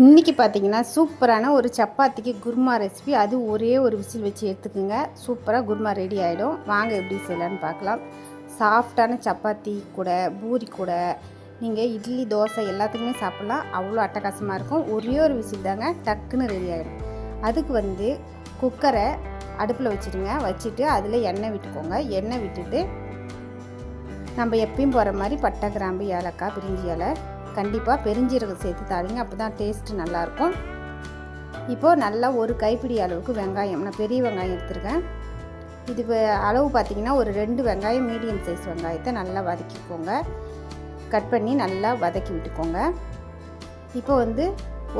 இன்றைக்கி பார்த்தீங்கன்னா சூப்பரான ஒரு சப்பாத்திக்கு குருமா ரெசிபி அது ஒரே ஒரு விசில் வச்சு எடுத்துக்கோங்க. சூப்பராக குருமா ரெடி ஆகிடும் வாங்க எப்படி செய்யலான்னு பார்க்கலாம். சாஃப்டான சப்பாத்தி கூட பூரி கூட நீங்கள் இட்லி தோசை எல்லாத்துக்குமே சாப்பிட்லாம். அவ்வளோ அட்டகாசமாக இருக்கும். ஒரே ஒரு விசில் தாங்க டக்குன்னு ரெடி ஆகிடும் அதுக்கு வந்து குக்கரை அடுப்பில் வச்சுடுங்க. வச்சுட்டு அதில் எண்ணெய் விட்டுக்கோங்க. எண்ணெய் விட்டுட்டு நம்ம எப்பயும் போகிற மாதிரி பட்டை கிராம்பு ஏலக்காய் பிரிஞ்சி இலை கண்டிப்பாக பெருஞ்சீரகம் சேர்த்து தாளிங்க. அப்போ தான் டேஸ்ட்டு நல்லாயிருக்கும். இப்போது நல்லா ஒரு கைப்பிடி அளவுக்கு வெங்காயம். நான் பெரிய வெங்காயம் எடுத்துருக்கேன். இதுக்கு அளவு பார்த்திங்கன்னா ஒரு ரெண்டு வெங்காயம் மீடியம் சைஸ் வெங்காயத்தை நல்லா வதக்கிக்கோங்க. கட் பண்ணி நல்லா வதக்கி விட்டுக்கோங்க. இப்போ வந்து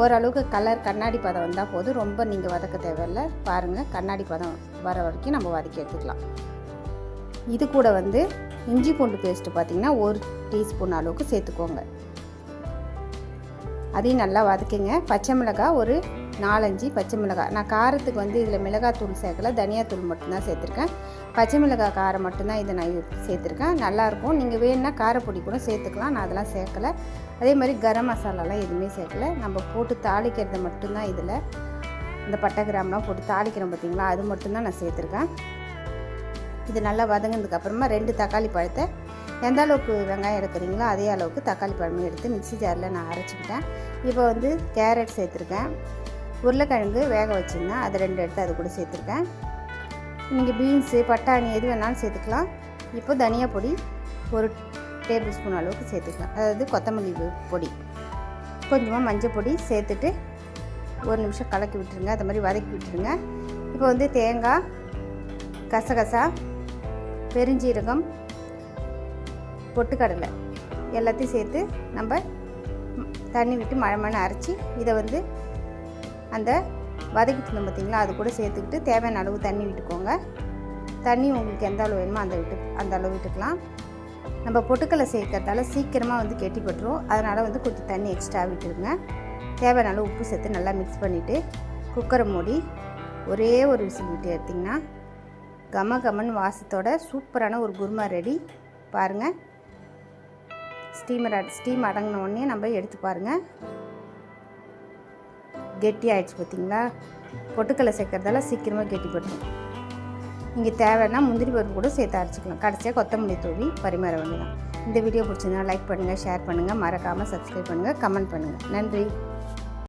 ஓரளவுக்கு கலர் கண்ணாடி பதம் வந்தால் போதும். ரொம்ப நீங்கள் வதக்க தேவையில்லை. பாருங்கள் கண்ணாடி பதம் வர வரைக்கும் நம்ம வதக்கி எடுத்துக்கலாம். இது கூட வந்து இஞ்சி பூண்டு பேஸ்ட்டு பார்த்திங்கன்னா ஒரு டீஸ்பூன் அளவுக்கு சேர்த்துக்கோங்க. அதையும் நல்லா வதக்குங்க. பச்சை மிளகாய் ஒரு நாலஞ்சு பச்சை மிளகாய் நான் காரத்துக்கு வந்து இதில் மிளகாத்தூள் சேர்க்கல. தனியாத்தூள் மட்டும்தான் சேர்த்துருக்கேன். பச்சை மிளகாய் காரம் மட்டும்தான் இதை நான் சேர்த்துருக்கேன். நல்லாயிருக்கும் நீங்கள் வேணுன்னா காரப்பொடி கூட சேர்த்துக்கலாம். நான் அதெல்லாம் சேர்க்கலை. அதே மாதிரி கரம் மசாலாலாம் எதுவுமே சேர்க்கல. நம்ம போட்டு தாளிக்கிறது மட்டும்தான் இதில். இந்த பட்டை கிராம்லாம் போட்டு தாளிக்கிறோம் பார்த்தீங்களா? அது மட்டும்தான் நான் சேர்த்துருக்கேன். இது நல்லா வதங்கினதுக்கப்புறமா ரெண்டு தக்காளி பழத்தை எந்த அளவுக்கு வெங்காயம் எடுக்கிறீங்களோ அதே அளவுக்கு தக்காளி பழமும் எடுத்து மிக்ஸி ஜாரில் நான் அரைச்சிக்கிட்டேன். இப்போ வந்து கேரட் சேர்த்துருக்கேன். உருளைக்கிழங்கு வேக வச்சுருந்தேன் அது ரெண்டு எடுத்து அது கூட சேர்த்துருக்கேன். நீங்கள் பீன்ஸு பட்டாணி எது வேணாலும் சேர்த்துக்கலாம். இப்போ தனியா பொடி ஒரு டேபிள் ஸ்பூன் அளவுக்கு சேர்த்துக்கலாம். அதாவது கொத்தமல்லி பொடி. கொஞ்சமாக மஞ்சள் பொடி சேர்த்துட்டு ஒரு நிமிஷம் கலக்கி விட்டுருங்க. அது மாதிரி வதக்கி விட்டுருங்க. இப்போ வந்து தேங்காய் கசகசா பெருஞ்சீரகம் பொட்டுக்கடலை எல்லாத்தையும் சேர்த்து நம்ம தண்ணி விட்டு மழை மழை அரைச்சி இதை வந்து அந்த வதக்கிட்டு இருந்தோம் பார்த்தீங்களா அது கூட சேர்த்துக்கிட்டு தேவையான அளவு தண்ணி விட்டுக்கோங்க. தண்ணி உங்களுக்கு எந்த அளவு வேணுமோ அந்த விட்டு அந்த அளவு விட்டுக்கலாம். நம்ம பொட்டுக்கடலை சேர்க்கறதால சீக்கிரமாக வந்து கெட்டிப்பட்டுரும். அதனால் வந்து கொஞ்சம் தண்ணி எக்ஸ்ட்ரா விட்டுருங்க. தேவையான அளவு உப்பு சேர்த்து நல்லா மிக்ஸ் பண்ணிவிட்டு குக்கரை மூடி ஒரே ஒரு விசில் விட்டு எடுத்திங்கன்னா கம கமன் வாசத்தோட சூப்பரான ஒரு குருமா ரெடி. பாருங்கள் ஸ்டீமர் ஸ்டீம் அடங்கின உடனே நம்ம எடுத்து பாருங்கள் கெட்டி ஆயிடுச்சு பார்த்தீங்களா பொட்டுக்கடலை சேர்க்கறதால சீக்கிரமாக கெட்டிப்பட்டுரும் இங்கே தேவைன்னா முந்திரி பருப்பு கூட சேர்த்து அரைச்சிக்கலாம். கடைசியாக கொத்தமல்லி தூவி பரிமாற வேண்டியதான் இந்த வீடியோ பிடிச்சிருந்தா லைக் பண்ணுங்கள் ஷேர் பண்ணுங்கள் மறக்காமல் சப்ஸ்கிரைப் பண்ணுங்கள் கமெண்ட் பண்ணுங்கள் நன்றி.